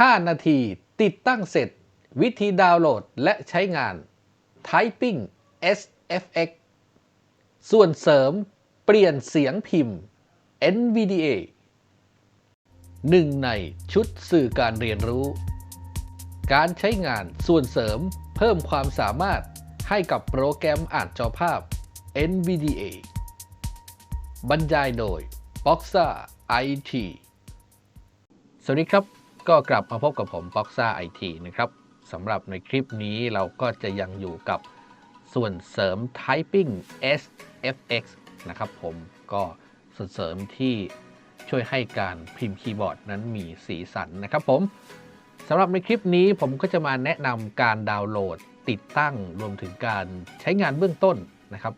5 นาทีติดตั้งเสร็จ วิธีดาวน์โหลดและใช้งาน Typing SFX ส่วนเสริมเปลี่ยนเสียงพิมพ์ NVDA หนึ่งในชุดสื่อการเรียนรู้ การใช้งานส่วนเสริมเพิ่มความสามารถให้กับโปรแกรมอ่านจอภาพ NVDA บรรยายโดย Boxa IT สวัสดีครับ ก็กลับมาพบกับผม Boxa IT นะครับสำหรับในคลิปนี้เราก็จะยังอยู่กับส่วนเสริม Typing SFX นะครับผมก็ส่วนเสริมที่ช่วยให้การพิมพ์คีย์บอร์ดนั้นมีสีสันนะครับผมสำหรับในคลิปนี้ผมก็จะมาแนะนำการดาวน์โหลดติดตั้งรวมถึงการใช้งานเบื้องต้นนะครับ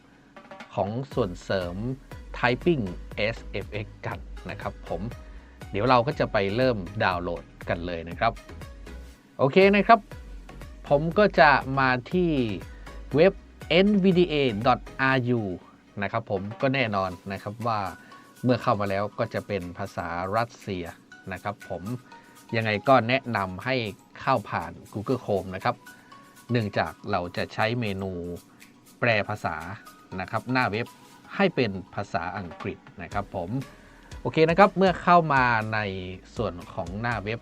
ของส่วนเสริม Typing SFX กันนะครับผมเดี๋ยวเราก็จะไปเริ่มดาวน์โหลด กันเลยนะครับ โอเคนะครับ ผมก็จะมาที่เว็บ nvda.ru นะครับผมก็แน่นอนนะครับว่าเมื่อเข้ามาแล้วก็จะเป็นภาษารัสเซียนะครับ ผมยังไงก็แนะนำให้เข้าผ่าน Google Chrome นะครับ เนื่องจากเราจะใช้เมนูแปลภาษานะครับ หน้าเว็บให้เป็นภาษาอังกฤษนะครับผม โอเคนะครับ เมื่อเข้ามาในส่วนของหน้าเว็บ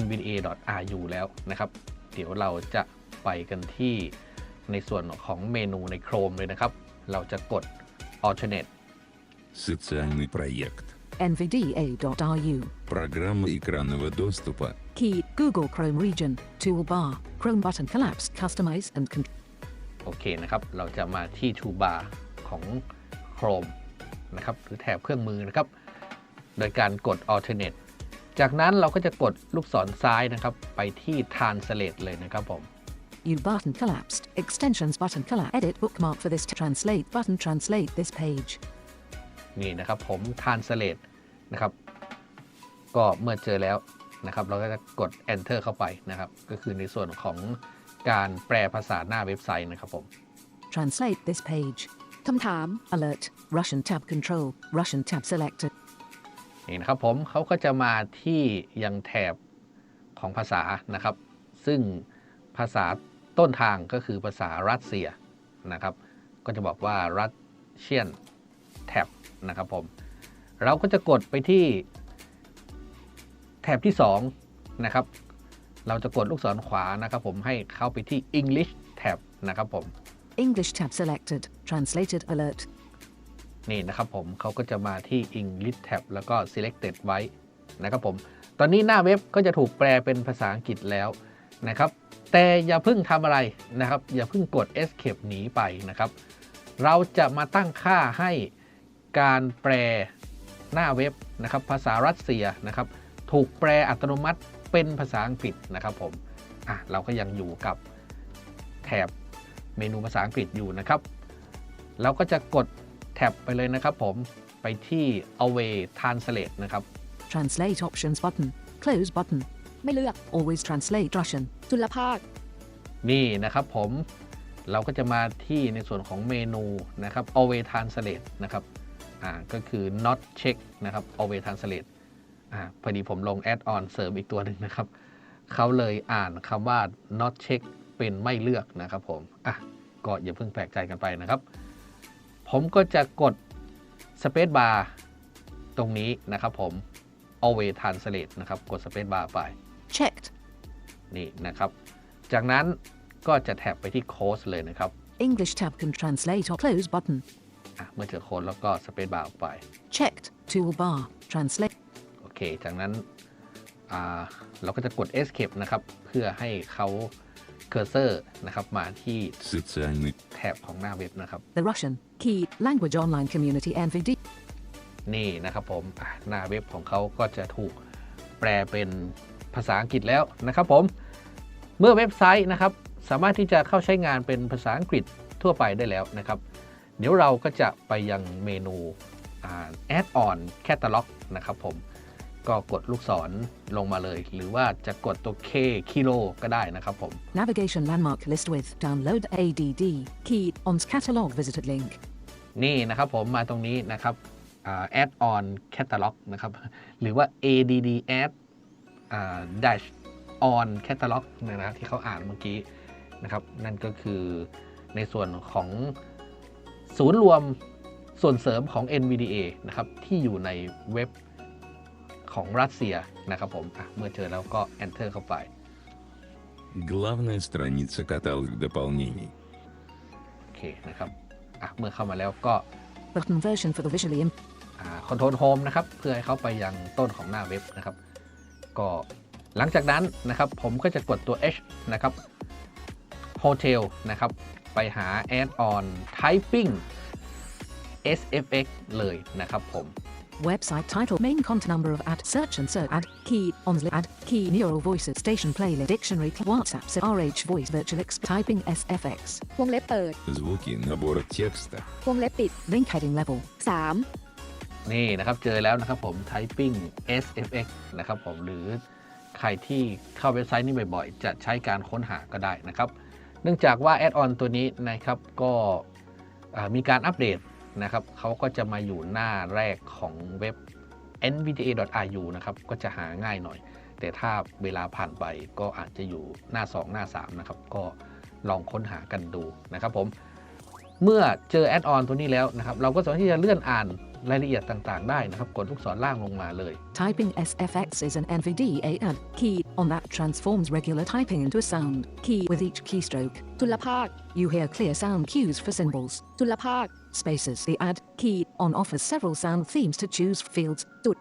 nvda.ru แล้วนะครับ เดี๋ยวเราจะไปกันที่ในส่วนของเมนูใน Chrome เลยนะครับ เราจะกด alternate Социальный проект. nvda.ru. Программа экранного доступа. Key Google Chrome region. Toolbar. Chrome button collapsed. Customize and control. โอเคนะครับ เราจะมาที่ toolbar ของ Chrome นะครับ หรือแถบเครื่องมือนะครับ โดยการกด alternate จากนั้นเราก็จะกดลูกศรซ้ายนะครับ ไปที่ translate เลยนะครับผม U button collapsed. Extensions button collapsed. Edit bookmark for this. Translate button. Translate this page. นี่นะครับผม translate นะครับ ก็เมื่อเจอแล้วนะครับ เราก็จะกด enter เข้าไปนะครับ ก็คือในส่วนของการแปลภาษาหน้าเว็บไซต์นะครับผม Translate this page. คำถาม Alert. Russian tab control. Russian tab selected. นี่นะครับผมเขาก็จะมาที่ยังแถบของภาษานะครับ ซึ่งภาษาต้นทางก็คือภาษารัสเซียนะครับ ก็จะบอกว่า Russian tab นะครับผม เราก็จะกดไปที่แถบที่2นะครับ เราจะกดลูกศรขวานะครับผมให้เข้าไปที่ English tab นะครับผม English tab selected. Translated alert. นี่นะครับผมเขาก็จะมาที่ English tab แล้วก็ selected ไว้นะครับผม ตอนนี้หน้าเว็บก็จะถูกแปลเป็นภาษาอังกฤษแล้วนะครับ แต่อย่าเพิ่งทำอะไรนะครับ อย่าเพิ่งกด escape หนีไปนะครับ เราจะมาตั้งค่าให้การแปลหน้าเว็บนะครับ ภาษารัสเซียนะครับ ถูกแปลอัตโนมัติเป็นภาษาอังกฤษนะครับผมอะเราก็ยังอยู่กับแถบเมนูภาษาอังกฤษอยู่นะครับ เราก็จะกด แท็บไปเลยนะครับผม ไปที่ away translate นะครับ Translate options button. Close button. ไม่เลือก Always translate Russian. จุลภาค นี่นะครับผม เราก็จะมาที่ในส่วนของเมนูนะครับ away translate นะครับอ่าก็คือ not check นะครับ away translate อ่าพอดีผมลง add on เสริมอีกตัวหนึ่งนะครับ เขาเลยอ่านคำว่า not check เป็นไม่เลือกนะครับผม อะ ก็อย่าเพิ่งแปลกใจกันไปนะครับ ผมก็จะกด space bar ตรงนี้นะครับผม away translate นะครับ กด space bar ไป Checked. นี่นะครับ จากนั้นก็จะแท็บไปที่โค้ดเลยนะครับ English tab can translate or close button. อะเมื่อเจอโค้ดแล้วก็สเปซบาร์ออกไป Checked. Toolbar. Translate. โอเค จากนั้นอ่าเราก็จะกด escape นะครับ เพื่อให้เขา เคอร์เซอร์นะครับมาที่แถบของหน้าเว็บนะครับ The Russian Key Language Online Community and v d นี่นะครับผมหน้าเว็บของเขาก็จะถูกแปลเป็นภาษาอังกฤษแล้วนะครับผม เมื่อเว็บไซต์นะครับ สามารถที่จะเข้าใช้งานเป็นภาษาอังกฤษทั่วไปได้แล้วนะครับ เดี๋ยวเราก็จะไปยังเมนู add on catalog นะครับผม ก็กดลูกศรลงมาเลย หรือว่าจะกดตัว K คิโลก็ได้นะครับผม Navigation landmark list with download ADD. Key. ONS catalog visited link. นี่นะครับผมมาตรงนี้นะครับอ่า add on catalog นะครับ หรือว่า add add อ่า dash on catalog เนี่ยนะครับที่เขาอ่านเมื่อกี้นะครับ นั่นก็คือในส่วนของศูนย์รวมส่วนเสริมของ NVDA นะครับ ที่อยู่ในเว็บ ของรัสเซียนะครับผมอ่ะเมื่อเจอแล้วก็ enter เข้าไป Главная страница каталог дополнений. โอเคนะครับอ่ะเมื่อเข้ามาแล้วก็ Button version for the visually im- คอนโทรลโฮมนะครับ เพื่อให้เข้าไปยังต้นของหน้าเว็บนะครับ ก็หลังจากนั้นนะครับ ผมก็จะกดตัว H นะครับ Hotel นะครับ ไปหา Add on Typing SFX เลยนะครับผม website title main content number of ad search and search ad key on ad key neural voices station playlist dictionary WhatsApp RH voice virtual exp typing SFX วงเล็บเปิด Звуки набора текста. วงเล็บปิด link heading level 3 นี่นะครับเจอแล้วนะครับผม Typing SFX นะครับผมหรือใครที่เข้าเว็บไซต์นี้บ่อยๆ จะใช้การค้นหาก็ได้นะครับ เนื่องจากว่าแอดออนตัวนี้นะครับก็อ่ามีการอัปเดต นะครับเขาก็จะมาอยู่หน้าแรกของเว็บ nvda.ru นะครับก็จะหาง่ายหน่อย แต่ถ้าเวลาผ่านไปก็อาจจะอยู่หน้า 2 หน้า 3 นะครับ ก็ลองค้นหากันดูนะครับผมเมื่อเจอแอดออนตัวนี้แล้วนะครับ เราก็สามารถที่จะเลื่อนอ่านรายละเอียดต่างๆ ได้นะครับ กดลูกศรล่างลงมาเลย typing SFX is an NVDA ad key on that transforms regular typing into a sound key with each keystroke จุลภาค you hear clear sound cues for symbols จุลภาค spaces the ad key on offers several sound themes to choose fields จุด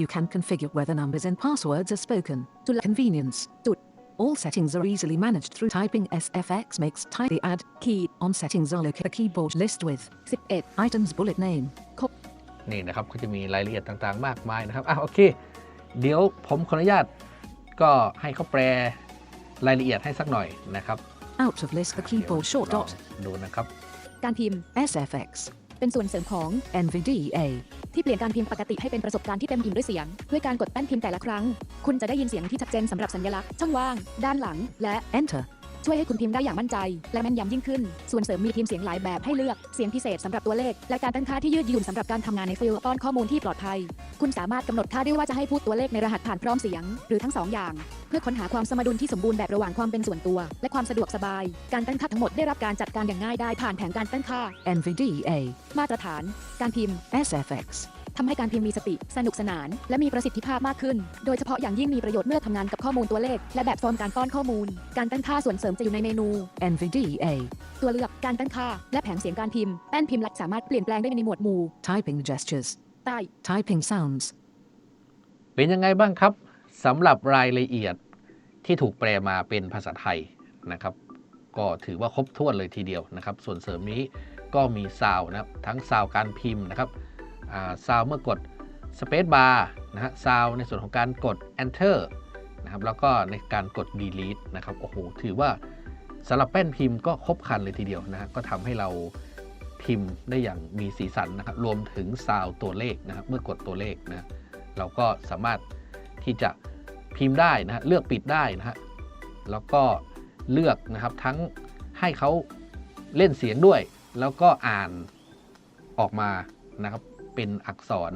You can configure whether numbers and passwords are spoken. To le- convenience. จุด All settings are easily managed through typing SFX makes type the add key on settings are located a keyboard list with 11 items bullet name. นี่นะครับก็จะมีรายละเอียดต่างๆ มากมายนะครับอ่ะโอเค เดี๋ยวผมขออนุญาตก็ให้เขาแปลรายละเอียดให้สักหน่อยนะครับ Out of list the keyboard short ลอง dot ดูนะครับ การพิมพ์ SFX เป็นส่วนเสริมของ NVDA ที่เปลี่ยนการพิมพ์ปกติให้เป็นประสบการณ์ที่เต็มอิ่มด้วยเสียง ด้วยการกดแป้นพิมพ์แต่ละครั้ง คุณจะได้ยินเสียงที่ชัดเจนสำหรับสัญลักษณ์ ช่องว่าง ด้านหลัง และ Enter ช่วยให้คุณพิมพ์ได้อย่างมั่นใจ และแม่นยำยิ่งขึ้น ส่วนเสริมมีทีมเสียงหลายแบบให้เลือก เสียงพิเศษสำหรับตัวเลข และการตั้งค่าที่ยืดหยุ่นสำหรับการทำงานในฟิลป้อนข้อมูลที่ปลอดภัย คุณสามารถกำหนดค่าได้ว่าจะให้พูดตัวเลขในรหัสผ่านพร้อมเสียง หรือทั้งสองอย่าง เพื่อค้นหาความสมดุลที่สมบูรณ์แบบระหว่างความเป็นส่วนตัว และความสะดวกสบาย การตั้งค่าทั้งหมดได้รับการจัดการอย่างง่ายได้ผ่านแผนการตั้งค่า NVDA มาตรฐาน การพิมพ์ SFX ทำให้การพิมพ์มีสติ สนุกสนาน และมีประสิทธิภาพมากขึ้น โดยเฉพาะอย่างยิ่งมีประโยชน์เมื่อทำงานกับข้อมูลตัวเลข และแบบฟอร์มการป้อนข้อมูล การตั้งค่าส่วนเสริมจะอยู่ในเมนู NVDA ตัวเลือกการตั้งค่า และแผงเสียงการพิมพ์แป้นพิมพ์ลัดสามารถเปลี่ยนแปลงได้ในหมวดหมู่ typing gestures ใต้ typing sounds เป็นยังไงบ้างครับสำหรับรายละเอียดที่ถูกแปลมาเป็นภาษาไทยนะครับ ก็ถือว่าครบถ้วนเลยทีเดียวนะครับ ส่วนเสริมนี้ก็มีซาวนะครับทั้งซาวการพิมพ์นะครับ ซาวเมื่อกด Space Bar นะฮะซาวในส่วนของการกด Enter นะครับแล้วก็ในการกด Delete นะครับโอ้โหถือว่าสำหรับแป้นพิมพ์ก็ครบครันเลยทีเดียวนะฮะก็ทำให้เราพิมพ์ได้อย่างมีสีสันนะครับรวมถึงซาวตัวเลขนะครับเมื่อกดตัวเลขนะเราก็สามารถที่จะพิมพ์ได้นะฮะเลือกปิดได้นะฮะแล้วก็เลือกนะครับทั้งให้เขาเล่นเสียงด้วย แล้วก็อ่านออกมานะครับ เป็นอักษร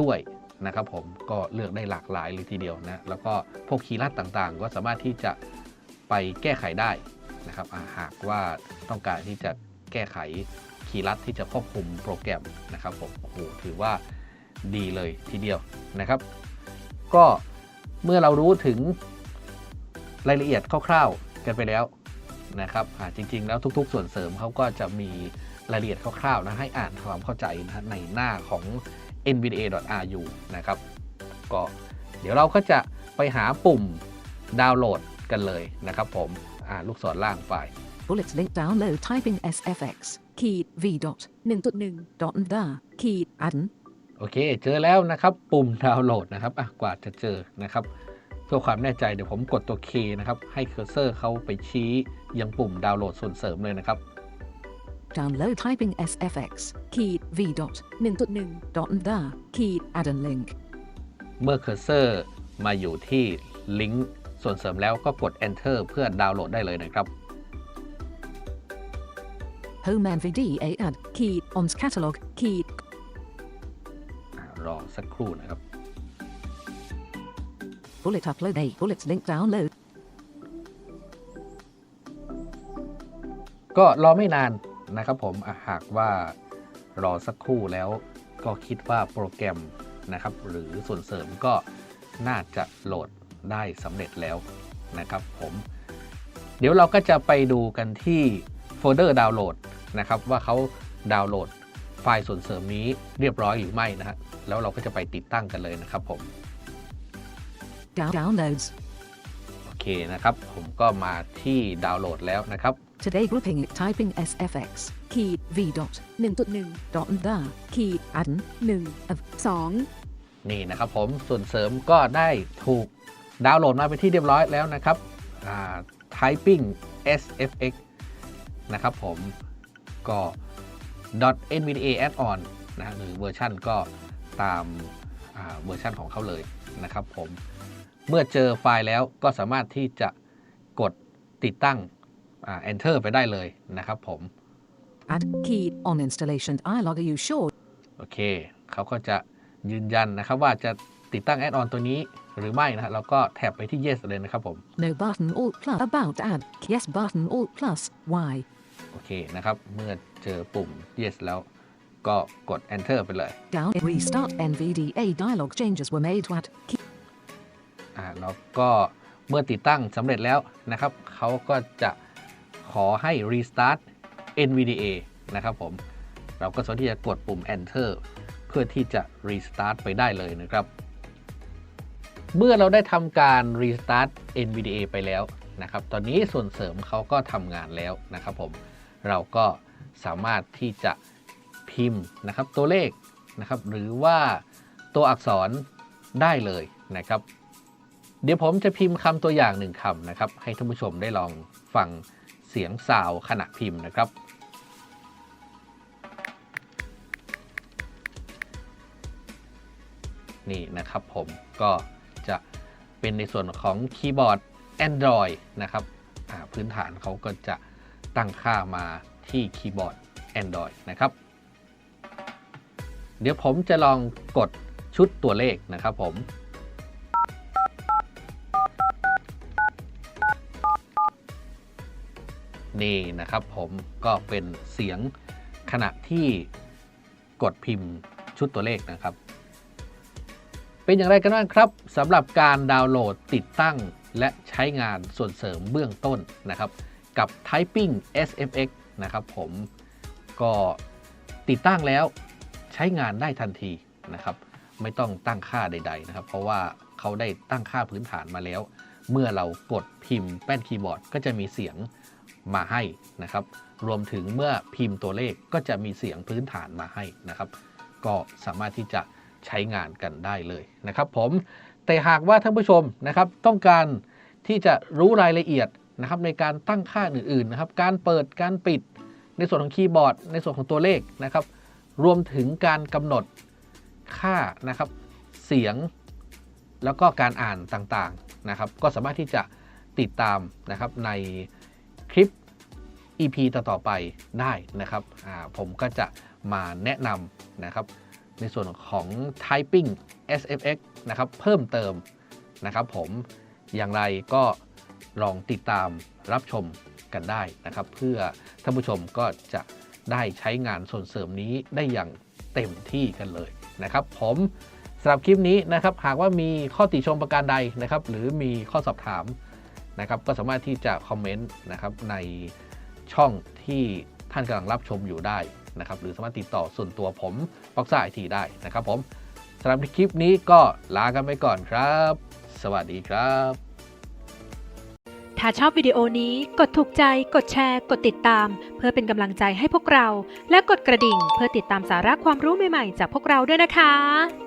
ด้วยนะครับผมก็เลือกได้หลากหลายเลยทีเดียวนะแล้วก็พวกคีย์ลัดต่างๆ ก็สามารถที่จะไปแก้ไขได้นะครับาหากว่าต้องการที่จะแก้ไขคีย์ลัดที่จะควบคุมโปรแกรมนะครับผมโอ้โหถือว่าดีเลยทีเดียวนะครับ ก็เมื่อเรารู้ถึงรายละเอียดคร่าวๆกันไปแล้วนะครับจริงๆ แล้วทุก ๆ ส่วนเสริมเขาก็จะมี รายละเอียดคร่าวๆนะให้อ่านความเข้าใจนะในหน้าของ nvda.ru นะครับ ก็เดี๋ยวเราก็จะไปหาปุ่มดาวน์โหลดกันเลยนะครับผมอ่าลูกศรล่างไป bullets link download typing SFX key V dot 1.1 dot and da key adden โอเค เจอแล้วนะครับ ปุ่มดาวน์โหลดนะครับอะกว่าจะเจอนะครับเพื่อความแน่ใจเดี๋ยวผมกดตัว K นะครับ ให้เคอร์เซอร์เขาไปชี้ยังปุ่มดาวน์โหลดส่วนเสริมเลยนะครับ download typing SFX key V dot 1.1 dot and da key adden link เมื่อเคอร์เซอร์มาอยู่ที่ลิงก์ส่วนเสริมแล้วก็กด Enter เพื่อดาวน์โหลดได้เลยนะครับ home NVDA ad key ons catalog key อะรอสักครู่นะครับ bullet upload 8 bullets link download ก็รอไม่นาน นะครับผมอะหากว่ารอสักครู่แล้วก็คิดว่าโปรแกรมนะครับ หรือส่วนเสริมก็น่าจะโหลดได้สำเร็จแล้วนะครับผมเดี๋ยวเราก็จะไปดูกันที่โฟลเดอร์ดาวน์โหลดนะครับ ว่าเขาดาวน์โหลดไฟล์ส่วนเสริมนี้เรียบร้อยหรือไม่นะฮะแล้วเราก็จะไปติดตั้งกันเลยนะครับผม Down- downloads โอเคนะครับ ผมก็มาที่ดาวน์โหลดแล้วนะครับ today grouping typing sfx key v dot 1.1 dot and the key add 1 of 2 นี่นะครับผมส่วนเสริมก็ได้ถูกดาวน์โหลดมาเป็นที่เรียบร้อยแล้วนะครับอ่า typing sfx นะครับผมก็ .nvda add-on นะหรือเวอร์ชันก็ตามอ่าเวอร์ชันของเขาเลยนะครับผม เมื่อเจอไฟล์แล้วก็สามารถที่จะกดติดตั้ง อ่า enter ไปได้เลยนะครับผม add key on installation dialog are you sure โอเค เขาก็จะยืนยันนะครับว่าจะติดตั้งแอดออนตัวนี้หรือไม่นะฮะเราก็แท็บไปที่ yes เลยนะครับผม no button alt plus about add yes button alt plus y โอเคนะครับ เมื่อเจอปุ่ม yes แล้วก็กด enter ไปเลย down restart NVDA dialog changes were made to add key อ่าแล้วก็เมื่อติดตั้งสำเร็จแล้วนะครับ เขาก็จะ ขอให้ restart NVDA นะครับผม เราก็สามารถที่จะกดปุ่ม enter เพื่อที่จะ restart ไปได้เลยนะครับ เมื่อเราได้ทำการ restart NVDA ไปแล้วนะครับ ตอนนี้ส่วนเสริมเขาก็ทำงานแล้วนะครับผม เราก็สามารถที่จะพิมพ์นะครับตัวเลขนะครับ หรือว่าตัวอักษรได้เลยนะครับ เดี๋ยวผมจะพิมพ์คำตัวอย่างหนึ่งคำนะครับ ให้ท่านผู้ชมได้ลองฟัง สียงซาวขณะพิมพ์นะครับนี่นะครับผมก็จะเป็นในส่วนของคีย์บอร์ด Android นะครับพื้นฐานเขาก็จะตั้งค่ามาที่คีย์บอร์ด Android นะครับ เดี๋ยวผมจะลองกดชุดตัวเลขนะครับผม นี่นะครับผมก็เป็นเสียงขณะที่กดพิมพ์ชุดตัวเลขนะครับ เป็นอย่างไรกันบ้างครับสำหรับการดาวน์โหลดติดตั้งและใช้งานส่วนเสริมเบื้องต้นนะครับ กับ Typing SFX นะครับผมก็ติดตั้งแล้วใช้งานได้ทันทีนะครับ ไม่ต้องตั้งค่าใด ๆ นะครับ เพราะว่าเขาได้ตั้งค่าพื้นฐานมาแล้ว เมื่อเรากดพิมพ์แป้นคีย์บอร์ด ก็จะมีเสียง มาให้นะครับ รวมถึงเมื่อพิมพ์ตัวเลขก็จะมีเสียงพื้นฐานมาให้นะครับ ก็สามารถที่จะใช้งานกันได้เลยนะครับผมแต่หากว่าท่านผู้ชมนะครับต้องการที่จะรู้รายละเอียดนะครับในการตั้งค่าอื่นๆนะครับ การเปิดการปิดในส่วนของคีย์บอร์ด ในส่วนของตัวเลขนะครับ รวมถึงการกำหนดค่านะครับ เสียงแล้วก็การอ่านต่างๆนะครับ ก็สามารถที่จะติดตามนะครับใน ลิป EP ต่อๆไปได้นะครับผมก็จะมาแนะนำนะครับในส่วนของ typing SFX นะครับเพิ่มเติมนะครับผมอย่างไรก็ลองติดตามรับชมกันได้นะครับ เพื่อท่านผู้ชมก็จะได้ใช้งานส่วนเสริมนี้ได้อย่างเต็มที่กันเลยนะครับ ผมสำหรับคลิปนี้นะครับ หากว่ามีข้อติชมประการใดนะครับ หรือมีข้อสอบถาม นะครับก็สามารถที่จะคอมเมนต์นะครับในช่องที่ท่านกำลังรับชมอยู่ได้นะครับหรือสามารถติดต่อส่วนตัวผมบ็อกซ่าไอทีได้นะครับผมสำหรับคลิปนี้ก็ลากันไปก่อนครับ สวัสดีครับ ถ้าชอบวิดีโอนี้กดถูกใจ กดแชร์ กดติดตาม เพื่อเป็นกำลังใจให้พวกเรา และกดกระดิ่งเพื่อติดตามสาระความรู้ใหม่ๆ จากพวกเราด้วยนะคะ